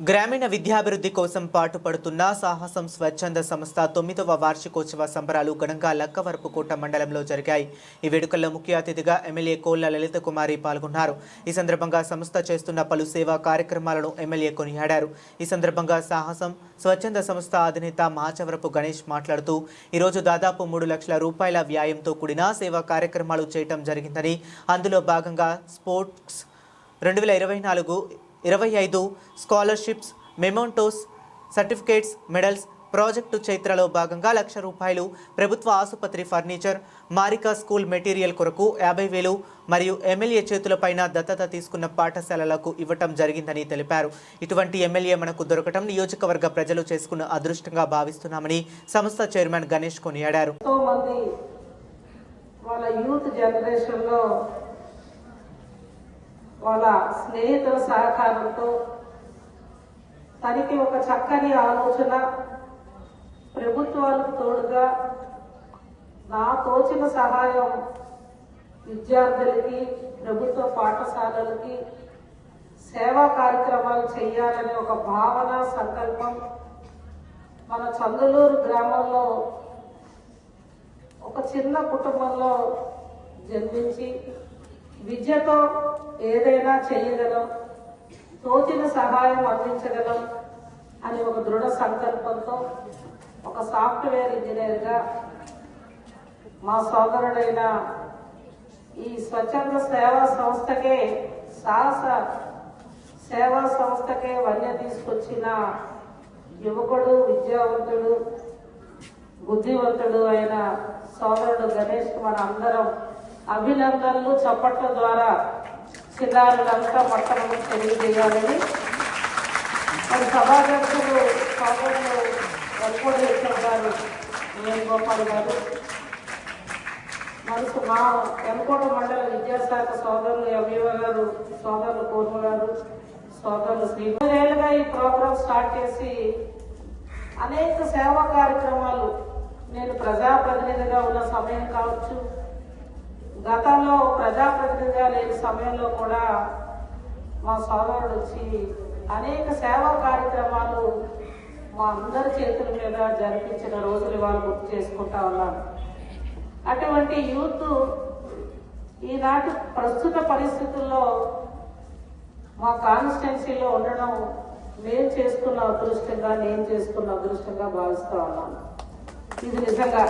గ్రామీణ విద్యాభివృద్ధి కోసం పాటుపడుతున్న సాహసం స్వచ్ఛంద సంస్థ తొమ్మిదవ వార్షికోత్సవ సంబరాలు ఘనంగా లక్కవరపుకోట మండలంలో జరిగాయి. ఈ వేడుకల్లో ముఖ్య అతిథిగా ఎమ్మెల్యే కోళ్ళ లలిత కుమారి పాల్గొన్నారు. ఈ సందర్భంగా సంస్థ చేస్తున్న పలు సేవా కార్యక్రమాలను ఎమ్మెల్యే కొనియాడారు. ఈ సందర్భంగా సాహసం స్వచ్ఛంద సంస్థ అధినేత మాచవరపు గణేష్ మాట్లాడుతూ ఈరోజు దాదాపు మూడు లక్షల రూపాయల వ్యాయంతో కూడిన సేవా కార్యక్రమాలు చేయటం జరిగిందని అందులో భాగంగా స్పోర్ట్స్ రెండు వేల ఇరవై నాలుగు ఇరవై ఐదు scholarships mementos certificates medals project చైత్రలో భాగంగా లక్ష రూపాయలు ప్రభుత్వ ఆసుపత్రి ఫర్నిచర్ మారికా స్కూల్ మెటీరియల్ కొరకు యాభై వేలు మరియు ఎమ్మెల్యే చేతులపైన దత్తత తీసుకున్న పాఠశాలలకు ఇవ్వటం జరిగిందని తెలిపారు. ఇటువంటి ఎమ్మెల్యే మనకు దొరకటం నియోజకవర్గ ప్రజలు చేసుకున్న అదృష్టంగా భావిస్తున్నామని సంస్థ చైర్మన్ గణేష్ కొనియాడారు. వాళ్ళ యూత్ జనరేషన్లో వాళ్ళ స్నేహితుల సహకారంతో తనకి ఒక చక్కని ఆలోచన ప్రభుత్వాలకు తోడుగా నా తోచిన సహాయం విద్యార్థులకి ప్రభుత్వ పాఠశాలలకి సేవా కార్యక్రమాలు చేయాలనే ఒక భావన సంకల్పం మన చందులూరు గ్రామంలో ఒక చిన్న కుటుంబంలో జన్మించి విద్యతో ఏదైనా చేయగలం తోచిన సహాయం అందించగలం అని ఒక దృఢ సంకల్పంతో ఒక సాఫ్ట్వేర్ ఇంజనీర్గా మా సోదరుడైన ఈ స్వచ్ఛంద సేవా సంస్థకే సాహస సేవా సంస్థకే వన్య తీసుకొచ్చిన యువకుడు విద్యావంతుడు బుద్ధివంతుడు అయిన సోదరుడు గణేష్ మన అందరం అభినందనలు చప్పట్ల ద్వారా చిన్నారులంతా మొట్టమొదటి తెలియజేయాలని. మరి సభాధ్యక్షులు కాంగ్రెస్లో వెంకోటేశ్వర గారు వేణుగోపాల్ గారు. మనసు మా వెనుకోట మండల విద్యాశాఖ సోదరులు ఎంఈఓ గారు సోదరులు కోర్మ గారు సోదరులు శ్రీ ఈ ప్రోగ్రాం స్టార్ట్ చేసి అనేక సేవా కార్యక్రమాలు నేను ప్రజాప్రతినిధిగా ఉన్న సమయం కావచ్చు గతంలో ప్రజాప్రతినిధిగా లేని సమయంలో కూడా మా సోదరుడు వచ్చి అనేక సేవా కార్యక్రమాలు మా అందరి చేతుల మీద జరిపించిన రోజులు వాళ్ళు గుర్తు చేసుకుంటా ఉన్నాను. అటువంటి యూత్ ఈనాటి ప్రస్తుత పరిస్థితుల్లో మా కాన్స్టిట్యున్సీలో ఉండడం నేను చేసుకున్న అదృష్టంగా నేను చేసుకున్న అదృష్టంగా భావిస్తా ఉన్నాను. ఇది నిజంగా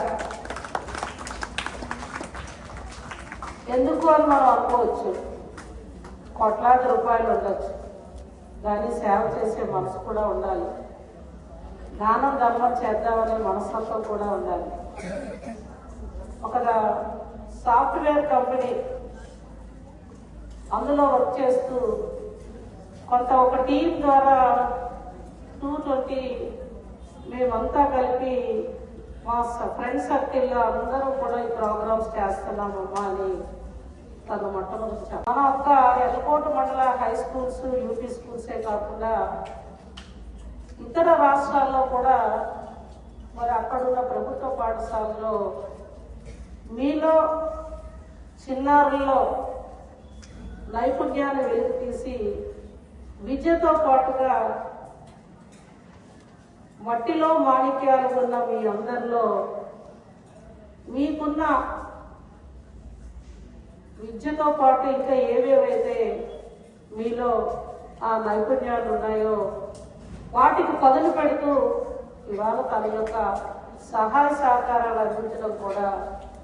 ఎందుకు అని మనం అనుకోవచ్చు కోట్లాది రూపాయలు ఉండొచ్చు. కానీ సేవ చేసే మనసు కూడా ఉండాలి. దానం ధర్మం చేద్దామనే మనస్తత్వం కూడా ఉండాలి. ఒక సాఫ్ట్వేర్ కంపెనీ అందులో వర్క్ చేస్తూ కొంత ఒక టీం ద్వారా టూ ట్వంటీ మేమంతా కలిపి మా ఫ్రెండ్ సర్కిల్లో అందరూ కూడా ఈ ప్రోగ్రామ్స్ చేస్తున్నామమ్మా అని తను మొట్టమొదటి మన ఒక్క ఎర్రకోట మండల హై స్కూల్స్ యూపీ స్కూల్సే కాకుండా ఇతర రాష్ట్రాల్లో కూడా మరి అక్కడున్న ప్రభుత్వ పాఠశాలలో మీలో చిన్నారుల్లో నైపుణ్యాన్ని వెలికి తీసి విద్యతో పాటుగా మట్టిలో మాణిక్యాలు ఉన్న మీ అందరిలో మీకున్న విద్యతో పాటు ఇంకా ఏవేవైతే మీలో ఆ నైపుణ్యాలు ఉన్నాయో వాటికి పదును పెడుతూ ఇవాళ తన యొక్క సహాయ సహకారాలు అందించడం కూడా